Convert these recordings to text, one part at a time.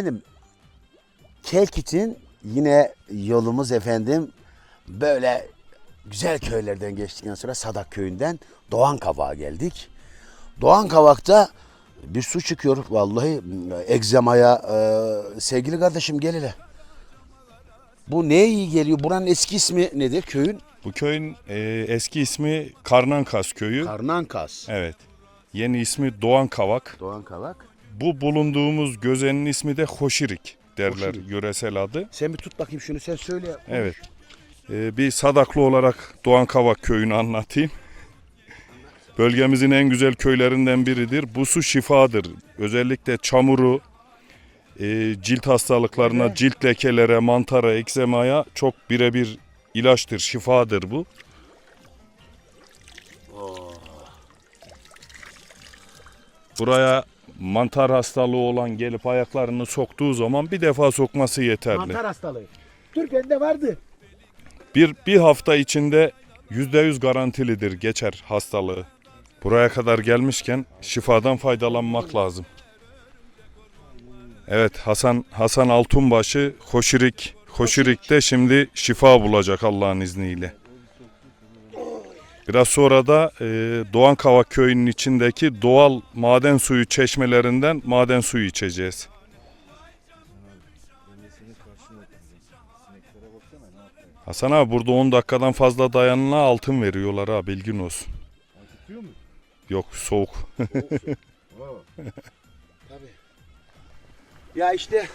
Efendim, Kelkit'in yine yolumuz efendim böyle güzel köylerden geçtikten sonra Sadak köyünden Doğan Kavak'a geldik. Doğan Kavak'ta bir su çıkıyor vallahi egzamaya e, sevgili kardeşim gel hele. Bu neye iyi geliyor? Buranın eski ismi nedir köyün? Bu köyün e, eski ismi Karnankas köyü. Karnankas. evet. Yeni ismi Doğan Kavak. Doğan Kavak. Bu bulunduğumuz gözenin ismi de Hoşirik derler Hoşirik. yöresel adı. Sen bir tut bakayım şunu sen söyle. konuş. Evet. E, bir Sadaklı olarak Doğan Kavak köyünü anlatayım. Bölgemizin en güzel köylerinden biridir. Bu su şifadır. Özellikle çamuru, e, cilt hastalıklarına, Evet. cilt lekelere, mantara, ekzemaya çok birebir ilaçtır, şifadır bu. Buraya mantar hastalığı olan gelip ayaklarını soktuğu zaman bir defa sokması yeterli. Mantar hastalığı. Bende vardı. Bir, bir hafta içinde %100 garantilidir geçer hastalığı. Buraya kadar gelmişken şifadan faydalanmak lazım. Evet Hasan Hasan Altunbaşı Hoşirik Hoşirik'te şimdi şifa bulacak Allah'ın izniyle. Biraz sonra da e, Doğan Kavak köyünün içindeki doğal maden suyu çeşmelerinden maden suyu içeceğiz. Hasan abi burada 10 dakikadan fazla dayanına altın veriyorlar ha bilgin olsun. Yok soğuk. Tabii. Ya işte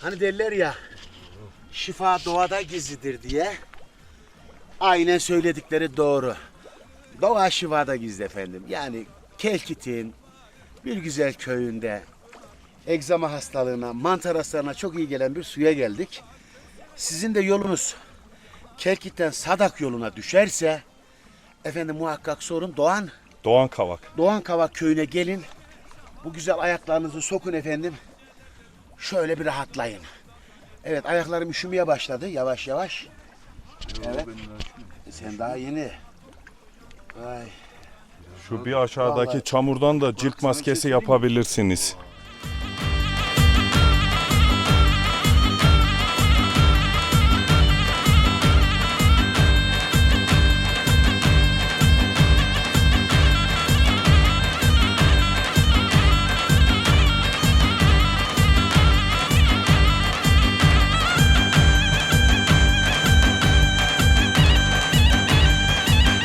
hani derler ya şifa doğada gizlidir diye. Aynen söyledikleri doğru. Doğa şifada gizli efendim. Yani Kelkit'in bir güzel köyünde egzama hastalığına, mantar hastalığına çok iyi gelen bir suya geldik. Sizin de yolunuz Kelkit'ten Sadak yoluna düşerse efendim muhakkak sorun Doğan Doğan Kavak. Doğan Kavak köyüne gelin. Bu güzel ayaklarınızı sokun efendim. Şöyle bir rahatlayın. Evet ayaklarım üşümeye başladı yavaş yavaş. Evet. Sen daha yeni. Vay. Şu bir aşağıdaki Vallahi- çamurdan da cilt şey maskesi mi? yapabilirsiniz.